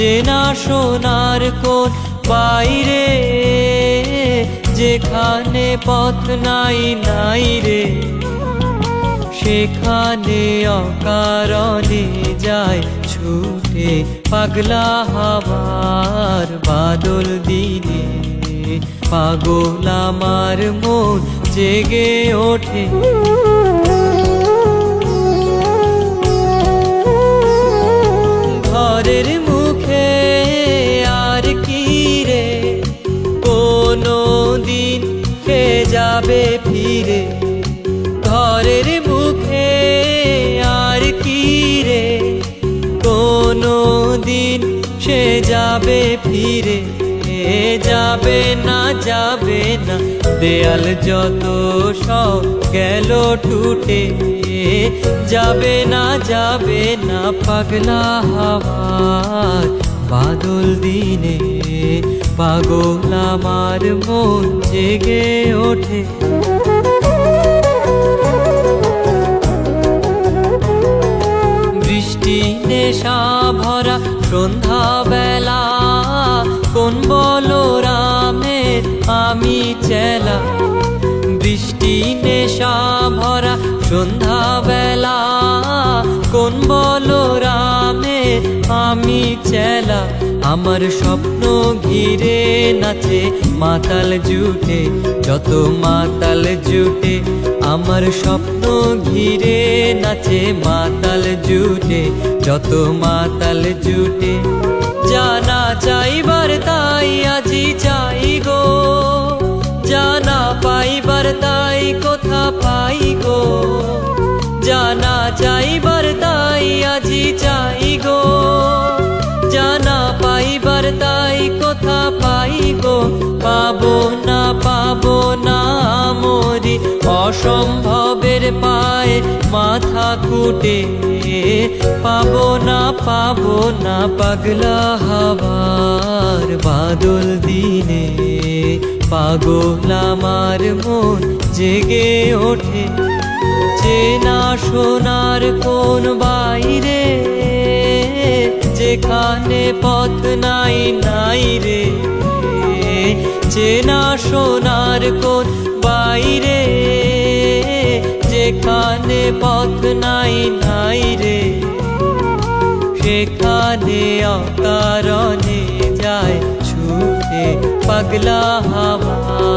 চেনা সোনার কোন বাইরে? যেখানে পথ নাই নাই রে। সেখানে অকারণে যায় ছুটে পাগলা হাওয়ার বাদল দিনে। পাগল আমার মন জেগে ওঠে। যাবে ফিরে। ঘরের মুখে আর কি রে? কোনো দিন সে যাবে ফিরে, এ যাবে না যাবে না। দেয়াল যত সব গেল টুটে যাবে না যাবে না। পাগলা হাওয়ার বাদল দিনে পাগল আমার মন জেগে ওঠে। বৃষ্টি নেশা ভরা সন্ধ্যা বেলা কোন বলো রামের আমি চেলা? বৃষ্টি নেশা ভরা সন্ধ্যা বেলা কোন বলো রামের আমি চেলা, আমার স্বপ্ন ঘিরে নাচে। মাতাল জুটে, যত মাতাল জুটে, আমার স্বপ্ন ঘিরে নাচে। মাতাল জুটে, যত মাতাল জুটে। জানা চাইবার তাই জানা চাইবার তাই আজি চাই গো। জানা পাইবার তাই কোথা পাই গো। পাবো না পাবো না মরি। অসম্ভবের পায়ে মাথা কুটে পাবো না পাবো না পাগলা হাওয়ার বাদল দিনে। পাগল আমার মন জেগে ওঠে। চেনা সোনার কোন বাইরে, যেখানে পথ নাই নাই রে। চেনা সোনার কোন বাইরে, যেখানে পথ নাই নাই রে। সেখানে অকারণে যায় ছুটে পাগলা হাওয়ার